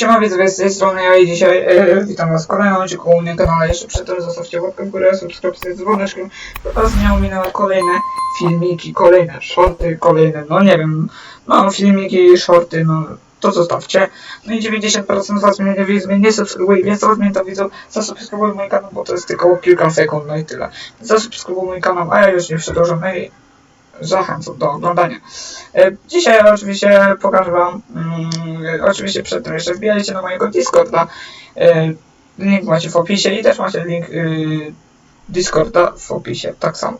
Siema z tej strony ja i dzisiaj e, witam was w kolejnym odcinku u mnie na kanale. Jeszcze przed tym zostawcie łapkę w górę, subskrypcję z dzwoneczkiem. Teraz nie ominęły kolejne filmiki, kolejne shorty, kolejne, no nie wiem, no filmiki, shorty, no to zostawcie. No i 90% z was mnie nie, wie- nie subskrybuje, więc to widzą, zasubskrybuj mój kanał, bo to jest tylko kilka sekund, no i tyle. Zasubskrybuj mój kanał, a ja już nie przedłużam, no zachęcam do oglądania. E, Dzisiaj oczywiście pokażę Wam, mm, oczywiście przed tym jeszcze wbijajcie na mojego Discorda. E, Link macie w opisie i też macie link y, Discorda w opisie, tak samo.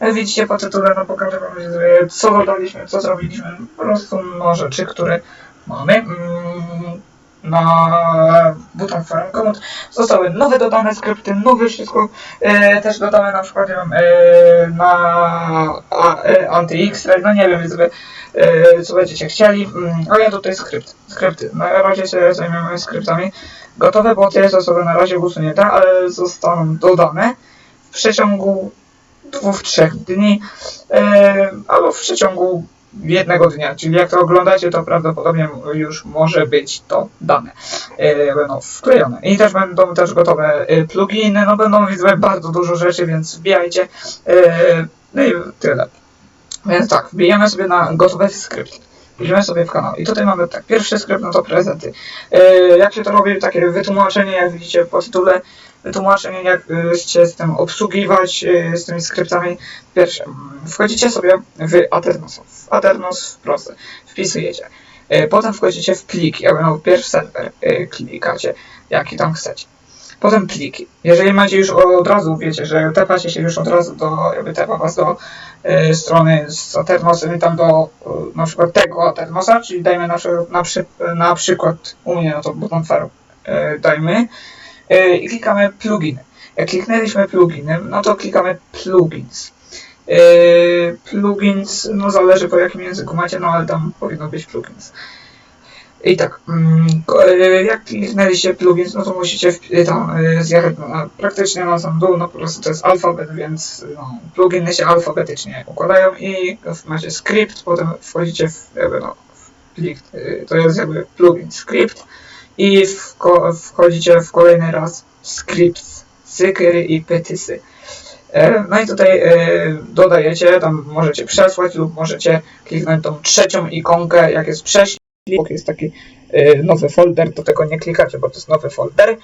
Jak widzicie po tytule, no pokażę Wam, że co dodaliśmy, co zrobiliśmy, po prostu no, rzeczy, które mamy. Na buton Forum Komut zostały nowe dodane skrypty, nowe wszystko. E, też dodamy na przykład e, na e, anti-X, no nie wiem, więc wy, e, co będziecie chcieli. Mm, ale tutaj skrypt, skrypty. Na razie się zajmiemy skryptami. Gotowe, bo te osoby na razie usunięte, ale zostaną dodane w przeciągu dwóch, trzech dni, e, albo w przeciągu jednego dnia, czyli jak to oglądacie, to prawdopodobnie już może być to dane, e, będą wklejone. I też będą też gotowe e, pluginy, no będą widzę bardzo dużo rzeczy, więc wbijajcie, e, no i tyle. Więc tak, wbijamy sobie na gotowy skrypt. Idziemy sobie w kanał. I tutaj mamy tak, pierwszy skrypt, no to prezenty. Jak się to robi, takie wytłumaczenie, jak widzicie po tytule, wytłumaczenie, jak się z tym obsługiwać, e, z tymi skryptami. Pierwsze, mm, wchodzicie sobie w Aternos. W Aternos proste, wpisujecie. E, Potem wchodzicie w pliki, jakby no pierwszy serwer klikacie, jaki tam chcecie. Potem pliki. Jeżeli macie już od razu, wiecie, że tepacie się już od razu do, jakby tepa was do strony z Aternosem i tam do e, na przykład tego Aternosa, czyli dajmy na, na, przy, na przykład u mnie, no to Button Fair dajmy i klikamy pluginy. Jak kliknęliśmy pluginy, no to klikamy plugins. E, plugins, no zależy po jakim języku macie, no ale tam powinno być plugins. I tak, mm, e, jak kliknęliście plugins, no to musicie e, tam e, zjechać praktycznie na sam dół, no po prostu to jest alfabet, więc no, pluginy się alfabetycznie układają i macie skrypt, potem wchodzicie w, jakby, no, w plik, e, to jest jakby plugin skrypt i wchodzicie w kolejny raz scripts, cykry i petysy. E, No i tutaj e, dodajecie, tam możecie przesłać lub możecie kliknąć tą trzecią ikonkę, jak jest prześlij, obok jest taki e, nowy folder, do tego nie klikacie, bo to jest nowy folder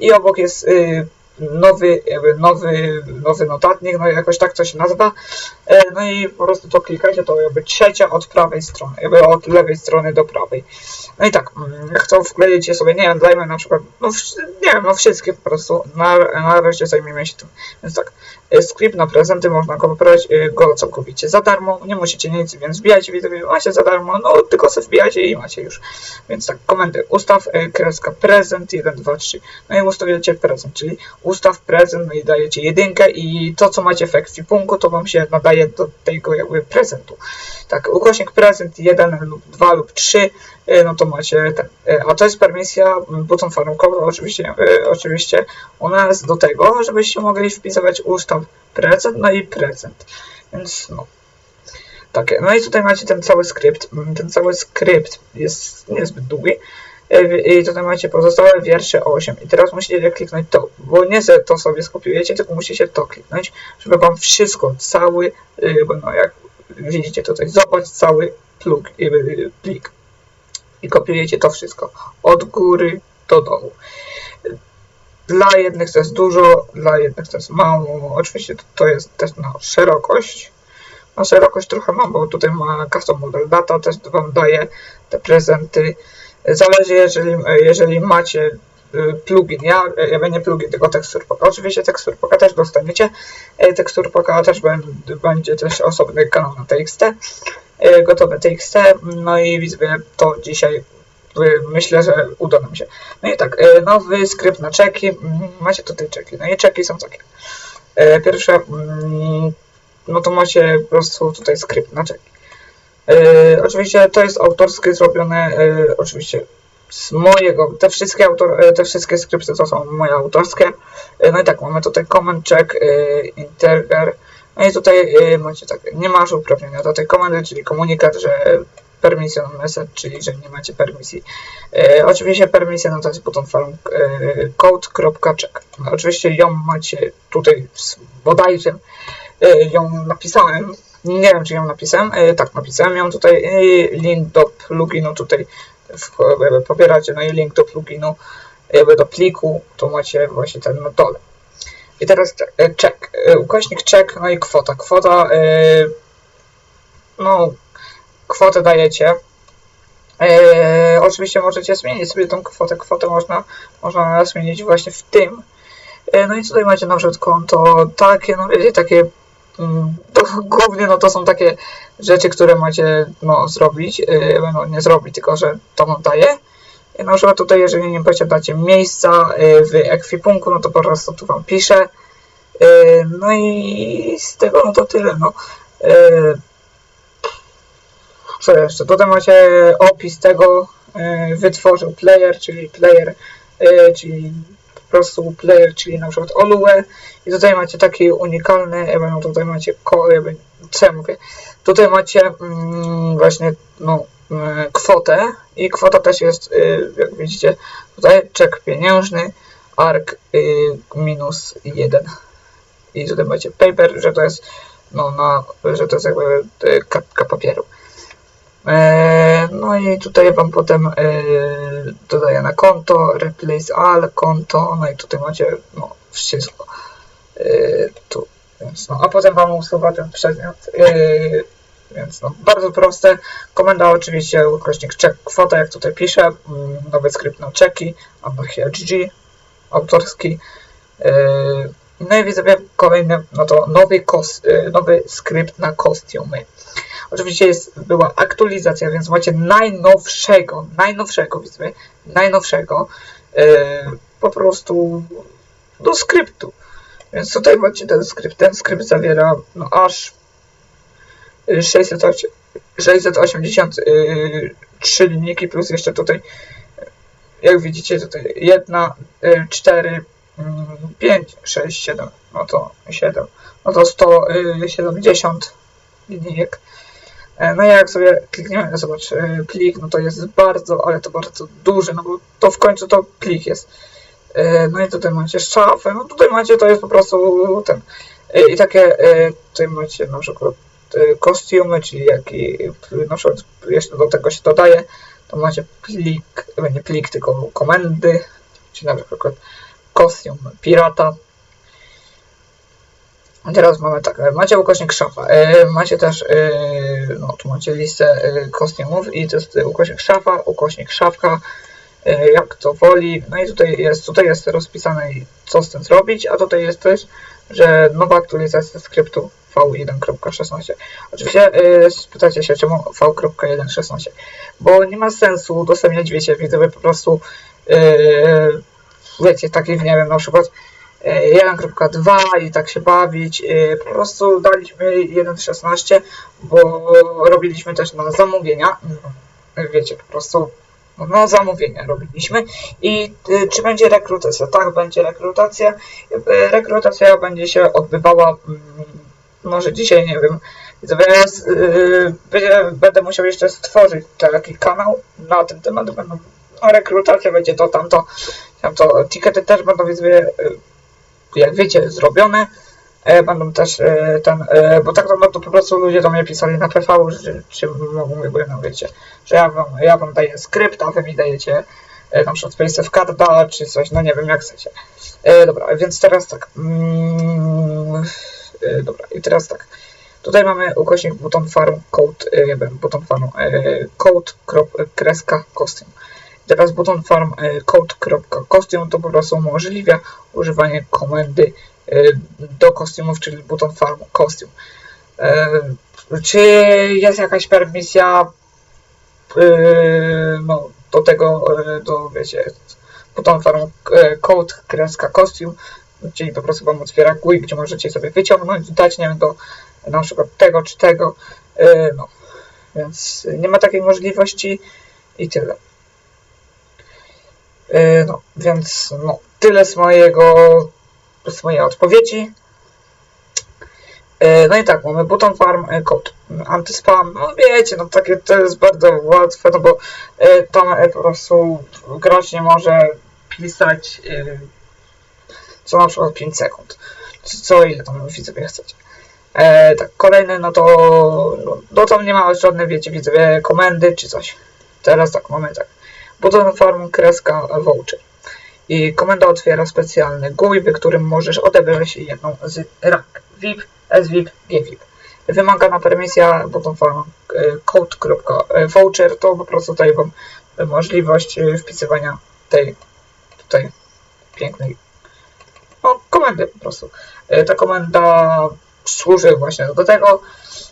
i obok jest nowy, jakby nowy, nowy notatnik, no jakoś tak to się nazywa, E, no i po prostu to klikacie, to jakby trzecia od prawej strony, jakby od lewej strony do prawej. No i tak, mm, jak to wkleicie sobie, nie wiem, dajmy na przykład, no nie wiem, no wszystkie po prostu, na, na razie zajmiemy się tym. Więc tak, e, skrypt na prezenty można go wybrać e, go całkowicie za darmo, nie musicie nic, więc wbijajcie widzowie, macie za darmo, no tylko sobie wbijacie i macie już. Więc tak, komendy, ustaw kreska prezent 1, 2, 3, no i ustawiacie prezent, czyli ustaw prezent, no i dajecie jedynkę i to co macie w ekwipunku, to wam się nadaje do tego jakby prezentu. Tak, ukośnik prezent 1 lub 2 lub 3, e, no to macie ten. e, A to jest permisja m, button warunkowa, oczywiście, e, oczywiście ona jest do tego, żebyście mogli wpisywać ustaw prezent, no i prezent. Więc no. Takie. No i tutaj macie ten cały skrypt. Mm, Ten cały skrypt jest niezbyt długi. I tutaj macie pozostałe wiersze 8. I teraz musicie kliknąć to, bo nie se to sobie skopiujecie, tylko musicie to kliknąć, żeby wam wszystko, cały, e, bo no jak widzicie tutaj, zobacz cały plug, e, e, plik. I kopiujecie to wszystko od góry do dołu. Dla jednych to jest dużo, dla jednych to jest mało. Oczywiście to- jest też na szerokość. Na szerokość trochę mam, bo tutaj ma custom model data, też wam daje te prezenty. Zależy, jeżeli, jeżeli macie y, plugin. Ja, ja nie plugin, tylko teksturpaka. Oczywiście teksturpaka też dostaniecie. E, Teksturpaka też będzie, też osobny kanał na TXT. e, Gotowe TXT. No i widzę to dzisiaj y, myślę, że uda nam się. No i tak, e, nowy skrypt na czeki. Mm, Macie tutaj czeki. No i czeki są takie. Pierwsze, mm, no to macie po prostu tutaj skrypt na czeki. E, Oczywiście to jest autorskie zrobione, e, oczywiście z mojego, te wszystkie, autor, e, te wszystkie skrypty to są moje autorskie. E, No i tak, mamy tutaj comment check, e, no i tutaj e, macie tak, nie masz uprawnienia do tej komendy, czyli komunikat, że permission message, czyli że nie macie permisji. E, oczywiście permisja no to jest buton farm e, code.check. No, oczywiście ją macie tutaj bodajże e, ją napisałem. Nie wiem, czy ją napisałem. E, tak, napisałem ją tutaj. E, link do pluginu tutaj w, jakby pobieracie, no i link do pluginu jakby do pliku, to macie właśnie ten na dole. I teraz e, check, e, ukośnik check, no i kwota. Kwota, e, no, kwotę dajecie. Oczywiście możecie zmienić sobie tą kwotę. Kwotę można, można zmienić właśnie w tym. No i tutaj macie na przykład konto takie, no wiecie, takie mm, to głównie no to są takie rzeczy, które macie no zrobić, e, no nie zrobić, tylko że to wam daje. I na przykład tutaj, jeżeli nie posiadacie miejsca e, w ekwipunku, no to po prostu tu wam piszę. E, No i z tego no to tyle, no. E, Co jeszcze? Tutaj macie opis tego, wytworzył player, czyli player, czyli prostu player, czyli na przykład Olue. I tutaj macie taki unikalny, no tutaj macie, co ja mówię, tutaj macie mm, właśnie, no, e, kwotę i kwota też jest, y, jak widzicie, tutaj czek pieniężny, ark y, minus 1. I tutaj macie paper, że to jest, no, na, że to jest jakby y, kartka papieru. No i tutaj wam potem e, dodaję na konto, replace all, konto, no i tutaj macie no, wszystko. E, Tu, więc no, a potem wam usuwa ten przedmiot. E, Więc no, bardzo proste. Komenda oczywiście ukośnik check kwota, jak tutaj piszę. Mm, Nowy skrypt na czeki, Anarchia GG, autorski. No i widzę kolejny, no to nowy, kos, nowy skrypt na kostiumy. Oczywiście jest, była aktualizacja, więc macie najnowszego, najnowszego, widzimy, najnowszego e, po prostu do skryptu. Więc tutaj macie ten skrypt. Ten skrypt zawiera no, aż 608, 683 linijki plus jeszcze tutaj, jak widzicie, tutaj 1, 4, 5, 6, 7, no to 7, no to 170 linijek. E, No jak sobie klikniemy, zobacz, e, plik, no to jest bardzo, ale to bardzo duży, no bo to w końcu to plik jest. E, No i tutaj macie szafę, no tutaj macie, to jest po prostu ten. I takie, tutaj macie na przykład kostiumy, czyli jaki, na przykład jeszcze do tego się dodaje, to macie plik, nie plik, tylko komendy, czyli na przykład kostium pirata. Teraz mamy tak, macie ukośnik szafa, macie też, no tu macie listę e, kostiumów i to jest ukośnik szafa, ukośnik szafka, e, jak to woli, no i tutaj jest, tutaj jest rozpisane co z tym zrobić, a tutaj jest też, że nowa aktualizacja skryptu v1.16. Oczywiście spytacie się, czemu v.1.16, bo nie ma sensu udostępniać, wiecie, widzowie po prostu, wiecie, takich, nie wiem, na przykład 1.2 i tak się bawić. e, Po prostu daliśmy 1.16, bo robiliśmy też na zamówienia. Mm, Wiecie, po prostu na zamówienia robiliśmy. I y, czy będzie rekrutacja? Tak, będzie rekrutacja. Y, Rekrutacja będzie się odbywała mm, może dzisiaj, nie wiem. Będę musiał jeszcze stworzyć taki kanał na ten temat. No, rekrutacja będzie to, tamto, tamto. Tikety też będą, więc jak wiecie, zrobione. E, będą też e, ten, e, bo tak no to po prostu ludzie do mnie pisali na PV, że czy mogą, jakby, no wiecie, że ja wam, ja wam daję skrypt, a wy mi dajecie na przykład Space of Carda, czy coś, no nie wiem, jak chcecie. Dobra, więc teraz tak. Mm, dobra, i teraz tak. Tutaj mamy ukośnik button farm code, button farm code krop, kreska costume. Teraz button farm e, code.costume to po prostu umożliwia używanie komendy e, do kostiumów, czyli button farm costume. E, Czy jest jakaś permisja no, do tego, do wiecie, button farm code kreska costume, czyli po prostu wam otwiera GUI, gdzie możecie sobie wyciągnąć, dać, nie wiem, do na przykład tego czy tego, no. Więc nie ma takiej możliwości i tyle. E, No, więc no, tyle z mojego, z mojej odpowiedzi. E, No i tak, mamy button farm, e, code antyspam, no wiecie, no takie to jest bardzo łatwe, no bo tam po prostu gracz nie może pisać co na przykład 5 sekund, co, ile tam widzowie chcecie. E, tak, kolejny, no to, no, no tam nie ma żadne, wiecie, widzowie, komendy czy coś. Teraz tak, mamy tak, button farm, kreska, voucher. I komenda otwiera specjalny GUI, w którym możesz odebrać jedną z rank VIP, SVIP, GVIP. Wymagana permisja button farm e, code.voucher to po prostu daje wam możliwość e, wpisywania tej tutaj pięknej no, komendy po prostu. E, Ta komenda służy właśnie do tego.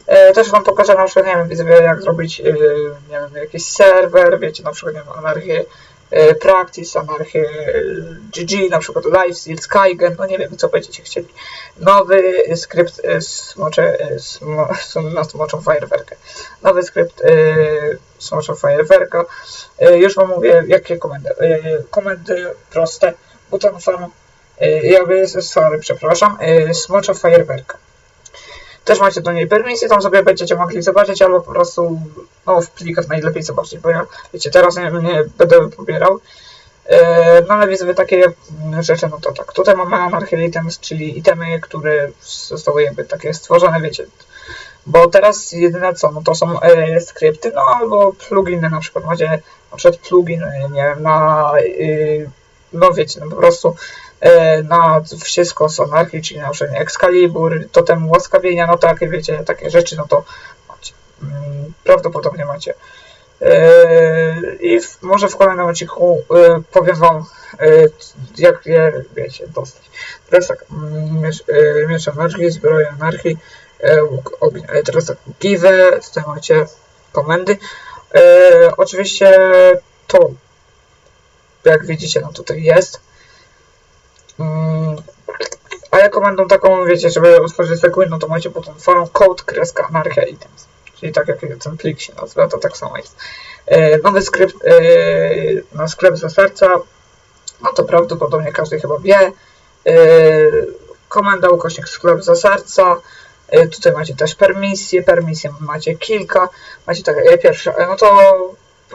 E, Też wam pokażę na przykład, nie wiem, widzowie, jak zrobić, e, nie wiem, jakiś serwer, wiecie, na przykład, nie wiem, anarchię e, Practice, anarchię GG, na przykład LiveSeal, Skygen, no nie wiem, co będziecie chcieli. Nowy skrypt smocze, smo, smoczą fajerwerkę. Nowy skrypt smoczą fajerwerka. Już wam mówię, jakie komendy. Komendy proste, button farm, jakby, sorry, przepraszam, smocza fajerwerka. Też macie do niej permisję, tam sobie będziecie mogli zobaczyć, albo po prostu no, w plikach najlepiej zobaczyć, bo ja, wiecie, teraz nie, nie będę pobierał. E, No ale widzę takie rzeczy, no to tak. Tutaj mamy Anarchy Items, czyli itemy, które zostały jakby takie stworzone, wiecie. Bo teraz jedyne co, no to są e, skrypty, no albo pluginy, na przykład macie na przykład plugin, nie wiem, na, e, no wiecie, no po prostu na wszystko z Anarchy, czyli na przykład Excalibur, totem łaskawienia, no takie wiecie, takie rzeczy, no to macie. Mm, Prawdopodobnie macie. Yy, I w, może w kolejnym odcinku yy, powiem wam, jak je, wiecie, dostać. Teraz tak, mm, miecz, miecz anarchii, zbroja anarchii, łuk ognia. Teraz tak, give, tutaj macie komendy. Oczywiście to, jak widzicie, no tutaj jest. Mm, a ja komendą taką, wiecie, żeby otworzyć tego, no to macie potem forum code, kreska, anarchia items. Czyli tak jak ten plik się nazywa, to tak samo jest. E, nowy skrypt e, na sklep ze serca, no to prawdopodobnie każdy chyba wie. E, komenda ukośnik sklep za serca. E, tutaj macie też permisje, permisje macie kilka. Macie tak, e, pierwsze, e, no to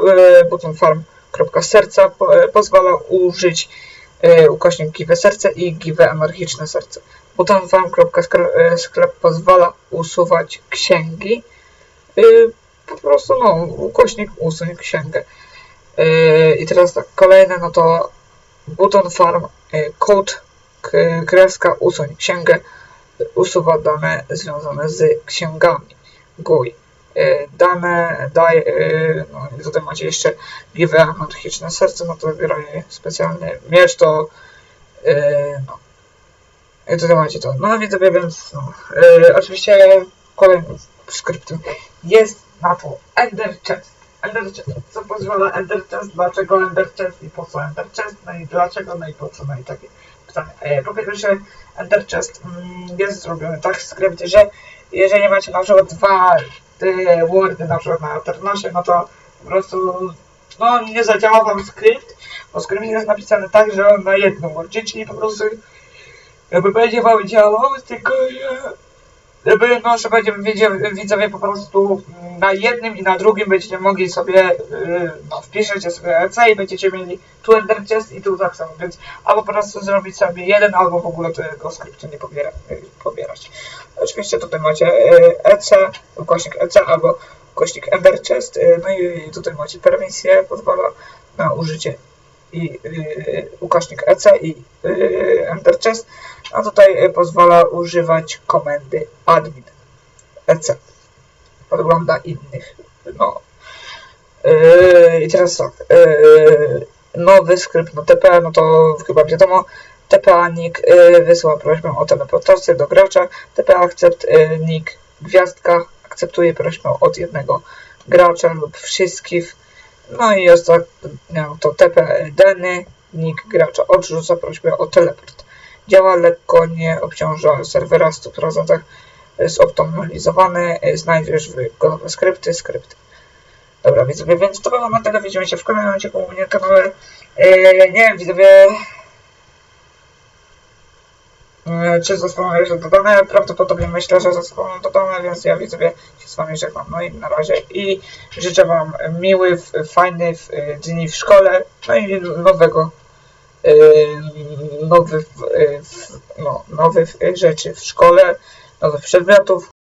e, button farm.serca po, e, pozwala użyć e, ukośnik give serce i give anarchiczne serce. Button farm.sklep pozwala usuwać księgi. Y, po prostu no, ukośnik usuń księgę. Y, I teraz tak, kolejne, no to button farm, y, code, kreska usuń księgę, y, usuwa dane związane z księgami. GUI. Y, Dane, daj, y, no i tutaj macie jeszcze give anarchiczne serce, no to wybieracie specjalny miecz, to y, no. I tutaj macie to. No widzowie, więc no. Oczywiście kolejnym skryptem jest na to Ender Chest. Ender Chest. Co pozwala Ender Chest? Dlaczego Ender Chest i po co Ender Chest? No i dlaczego? No i po co? No i takie pytania. E, po pierwsze, Ender Chest mm, jest zrobiony tak skrypt, że jeżeli macie na przykład dwa e, wordy na przykład na Ternosie, no to po prostu no nie zadziała wam skrypt, bo skrypt jest napisany tak, że on na jednym wordzie, czyli po prostu jakby będzie wam działał, tylko żeby no, że będziemy widzowie po prostu na jednym i na drugim będziecie mogli sobie, yy, no, wpiszecie sobie RC i będziecie mieli tu Ender Chest i tu tak samo, więc albo po prostu zrobić sobie jeden, albo w ogóle tego skryptu nie pobiera, yy, pobierać. Oczywiście tutaj macie yy, EC, ukośnik EC albo ukośnik Ender Chest, no i tutaj macie permisję, pozwala na użycie i yy, ukośnik EC i yy, Enter Chest, a tutaj y, pozwala używać komendy admin EC. Podgląda innych. No. Yy, I teraz tak. Yy, nowy skrypt no TP, no to chyba wiadomo. TPA nick yy, wysyła prośbę o teleportację do gracza. TPA akcept yy, nick gwiazdka akceptuje prośbę od jednego gracza lub wszystkich. No i ostatnio to TP deny nick gracza odrzuca prośbę o teleport działa lekko, nie obciąża serwera w 100%, zoptymalizowany, znajdziesz w gotowe skrypty, skrypty. Dobra, widzowie, więc to było na tyle, widzimy się w kolejnym odcinku mnie. Eee, nie wiem, widzowie... E, Czy zostaną jeszcze dodane? Prawdopodobnie myślę, że zostaną dodane, więc ja widzowie się z wami żegnam. No i na razie i życzę wam miłych, fajnych e, dni w szkole, no i nowego e, nowych, w- no, nowych rzeczy w szkole, nowych przedmiotów.